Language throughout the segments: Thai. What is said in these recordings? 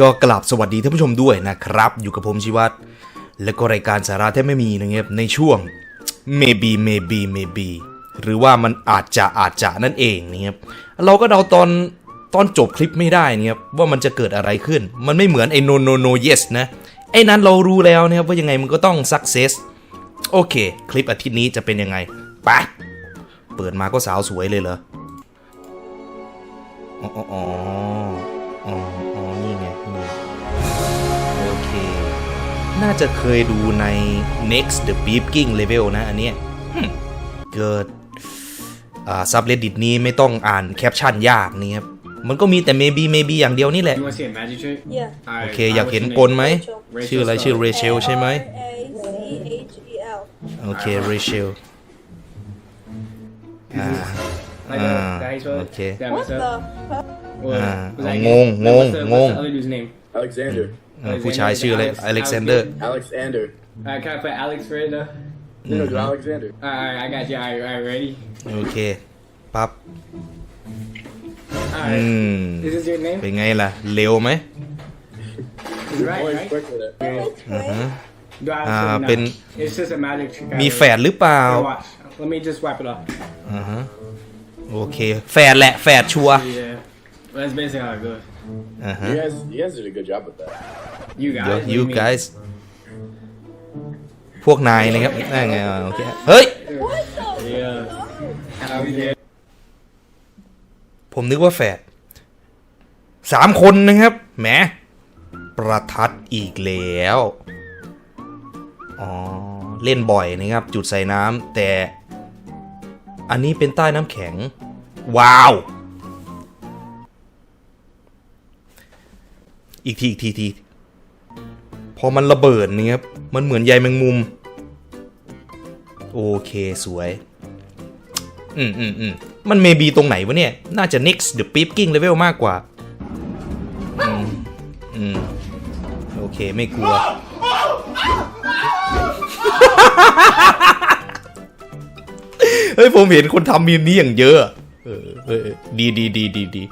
ก็กลับสวัสดีท่านผู้ชมด้วยนะครับ อยู่กับผมชิวัตรและก็รายการสาระแทบไม่มีนะครับในช่วง maybe maybe maybe หรือว่ามันอาจจะอาจจะนั่นเองนะครับเราก็เดาตอนตอนจบคลิปไม่ได้นะครับว่ามันจะเกิดอะไรขึ้น มันไม่เหมือนไอ้ no no no yes นะไอ้นั้นเรารู้แล้วนะครับว่ายังไงมันก็ต้อง success โอเค คลิปอาทิตย์นี้จะเป็นยังไงไปเปิดมาก็สาวสวยเลยเหรออ๋อ น่าจะเคยดูใน next the beeping level นะอันเนี้ยหึเกิดอ่า subreddit นี้ไม่ต้องอ่านแคปชั่นยากนี่ครับ มันก็มีแต่ maybe maybe อย่างเดียวนี่แหละ You want to see a magic trick? Yeah. Alright, โอเค alright, อยาก what's เห็น your ก name? ลไหม Rachel ชื่ออะไรชื่อ Rachel ใช่ไหม R A C H E L. โอเค Rachel Like that? Ah, That how you spell it? okay. Did I What mess the up? fuck? What? Ah, Was that ngôn, again? ngôn, What's the- ngôn. What's the other dude's name? Alexander. เออผู้ชายชื่ออะไร Alex- Alexander Alexander. Alright, can I put Alex for it though? No, no, do Alexander. Alright, I got you. Alright, alright, ready? โอเคปั๊บอื Alright. ม Is this your name? เป็นไงล่ะ เร็วไหม Is it right, Always right? quick with it. Wait, Do I have Ah, to? No. bin- It's just a magic trick. I มี learned. แฝดหรือเปล่า Here, watch. Let me just wipe it off. อ่าฮะโอเค แฝดแหละ แฝดชัวร์ Yeah. Well, that's basically how it goes. อ่าฮะ You guys, you guys did a good job with that. You got Yo, it. What do you mean? guys พวกนายนะครับนั่นไงอ่าโอเคเฮ้ย What the? Yeah. How we did. ผมนึกว่าแฝดสามคนนะครับแหมประทัดอีกแล้วอ๋อเล่นบ่อยนะครับ จุดใส่น้ำแต่ อันนี้เป็นใต้น้ำแข็ง ว้าว อีกทีอีกทีทีพอมันระเบิดเนี่ครับมันเหมือนใยแมงมุม โอเคสวย อืมอืมอืมมันเมบีตรงไหนวะเนี่ย น่าจะ next the peeping level มากกว่า อืมอืมโอเคไม่กลัว เฮ้ย ผมเห็นคนทำมีมนี้อย่างเยอะ เออเออเออดีดีดีดีดี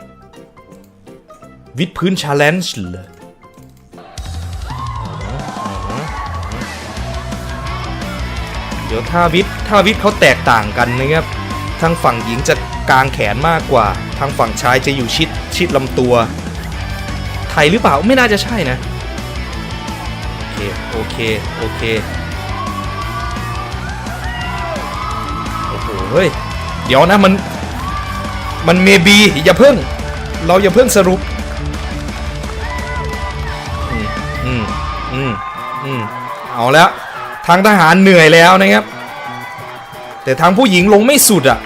วิดพื้น challenge เลยเดี๋ยวท่าวิทย์ท่าวิทย์เขาแตกต่างกันนะครับทางฝั่งหญิงจะกางแขนมากกว่า ทางฝั่งชายจะอยู่ชิดชิดลำตัว ไทยหรือเปล่าไม่น่าจะใช่นะ โอเค โอเค โอเค โอ้โหเฮ้ย เดี๋ยวนะมัน มันเมบีอย่าเพิ่ง เราอย่าเพิ่งสรุป อืมอืมเอาแล้วทางทหารเหนื่อยแล้วนะครับ แต่ทางผู้หญิงลงไม่สุดอะ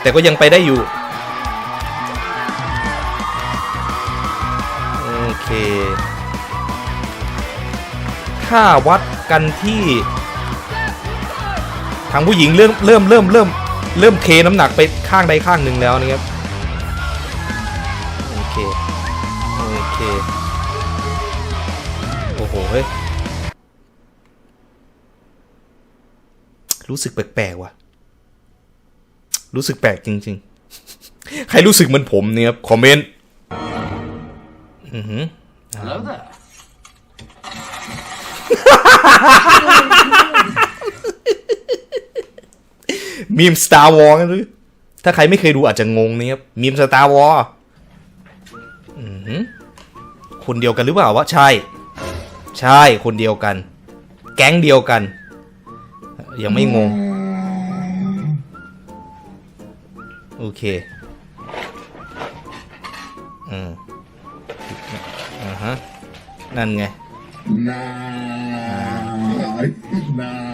แต่ก็ยังไปได้อยู่ โอเค ถ้าวัดกันที่ ทางผู้หญิงเริ่มเริ่มเริ่มเริ่มเริ่มเทน้ำหนักไปข้างใดข้างหนึ่งแล้วนะครับ โอเค โอเค เฮ้ย รู้สึกแปลกๆว่ะ รู้สึกแปลกจริง ๆ ใครรู้สึกเหมือนผมเนี่ยครับคอมเมนต์อือหือ Hello there. มีม Star War กันหรือ ถ้าใครไม่เคยดูอาจจะงงนะครับมีม Star War อือหือคนเดียวกันหรือเปล่าวะ ใช่ ใช่คนเดียวกัน แก๊งเดียวกัน ยังไม่งง โอเค อืมอ่าฮะ นั่นไง Nah. nah.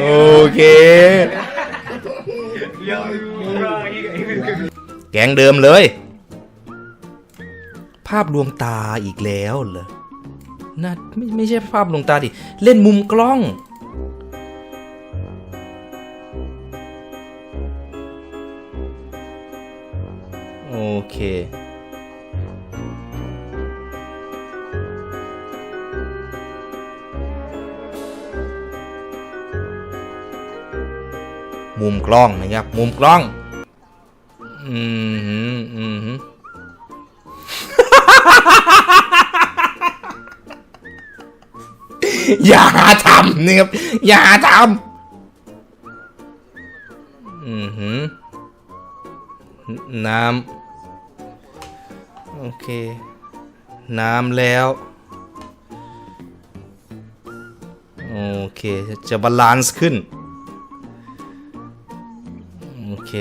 โอเค แกงเดิมเลยาพลวงตาอีกแล้วเหรอน่าไม่ไม่ใช่ภาพลวงตาดิ เล่นมุมกล้อง โอเคมุมกล้องนะครับ มุมกล้อง อืมหืมอืม อย่าทำนะครับอย่าทำอืมหืมน้ำโอเค น้ำแล้ว โอเค จะบาลานซ์ขึ้น โอเค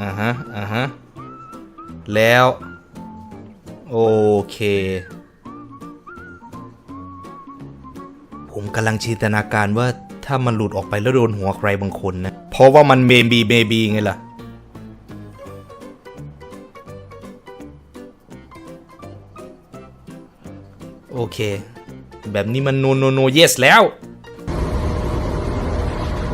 อ่าฮะอ่าฮะแล้ว โอเค ผมกำลังจินตนาการว่าถ้ามันหลุดออกไปแล้วโดนหัวใครบางคนนะ เพราะว่ามันเมบีเมบีไงล่ะ โอเค แบบนี้มันโนโนโนเยสแล้ว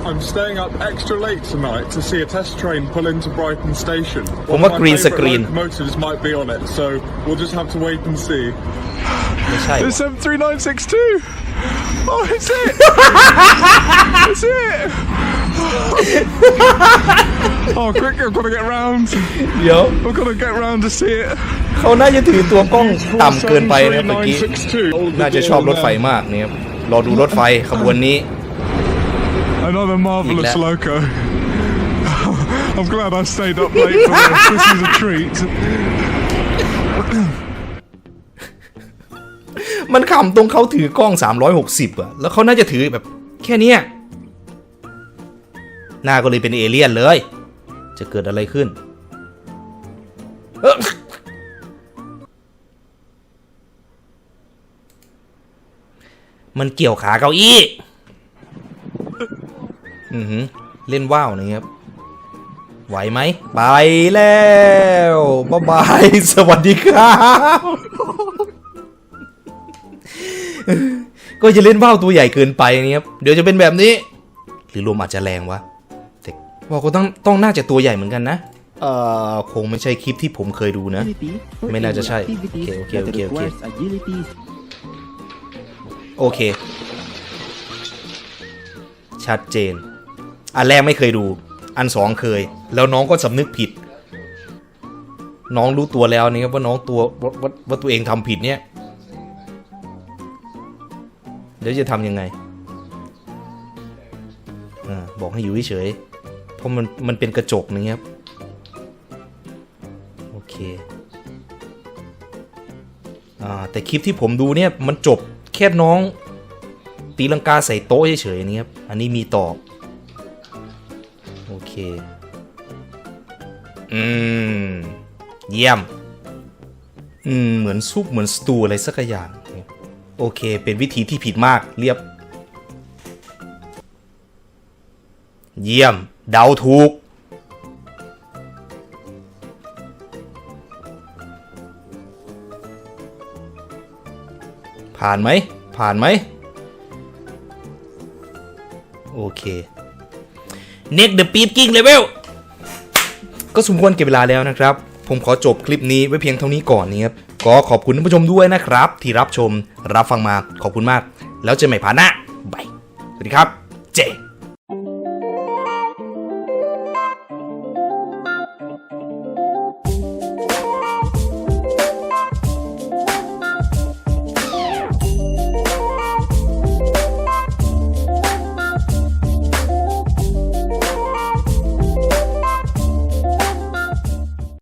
I'm staying up extra late tonight to see a test train pull into Brighton Station. ผมว่ากรีนสกรีน Motives might be on it, so we'll just have to wait and see. This M3962. Oh, it's it! it's it! oh, quick, I've got to get round. เดี๋ยว I've got to get round to see it. เขาน่าจะถือตัวกล้องต่ำเกินไปนะครับเมื่อกี้ 73962. น่าจะชอบรถไฟมากเนี่ยครับรอดูรถไฟขบวนนี้ Another marvellous Eat that. loco. I'm glad I stayed up late for this. This is a treat. มันขำตรงเขาถือกล้อง 360อะแล้วเขาน่าจะถือแบบแค่นี้หน้าก็เลยเป็นเอเลี่ยนเลย จะเกิดอะไรขึ้น มันเกี่ยวขาเก้าอี้ อือหือ เล่นว่าวนะครับ ไหวไหม ไปแล้ว บ๊ายบาย สวัสดีครับ ก็จะเล่นว่าวตัวใหญ่เกินไปนะครับเดี๋ยวจะเป็นแบบนี้ หรือลมอาจจะแรงวะแต่ว่าก็ต้องต้องน่าจะตัวใหญ่เหมือนกันนะเอ่อคงไม่ใช่คลิปที่ผมเคยดูนะ ไม่น่าจะใช่โอเคโอเคโอเคโอเคโอเคชัดเจน อันแรกไม่เคยดู อันสองเคย แล้วน้องก็สำนึกผิด น้องรู้ตัวแล้วนี่ครับว่าน้องตัวว่าว่าว่าตัวเองทำผิดเนี่ย เดี๋ยวจะทำยังไงอาบอกให้อยู่เฉยเพราะมันมันเป็นกระจกนะครับโอเคอ่าแต่คลิปที่ผมดูเนี่ยมันจบแค่น้อง ตีลังกาใส่โต๊ะเฉยๆนะครับอันนี้มีต่อโอเค อืม เยี่ยม อืม เหมือนซุปเหมือนสตูอะไรสักอย่าง โอเค เป็นวิธีที่ผิดมากเรียบ เยี่ยม เดาถูก ผ่านไหม ผ่านไหม โอเคเน็กเดอะปีดกิ้งเลเวลก็สมควรเก็บเวลาแล้วนะครับ ผมขอจบคลิปนี้ไว้เพียงเท่านี้ก่อนนะครับ ก็ขอบคุณท่านผู้ชมด้วยนะครับ ที่รับชมรับฟังมาขอบคุณมาก แล้วเจอกันใหม่พาร์ทหน้าบายสวัสดีครับ เจ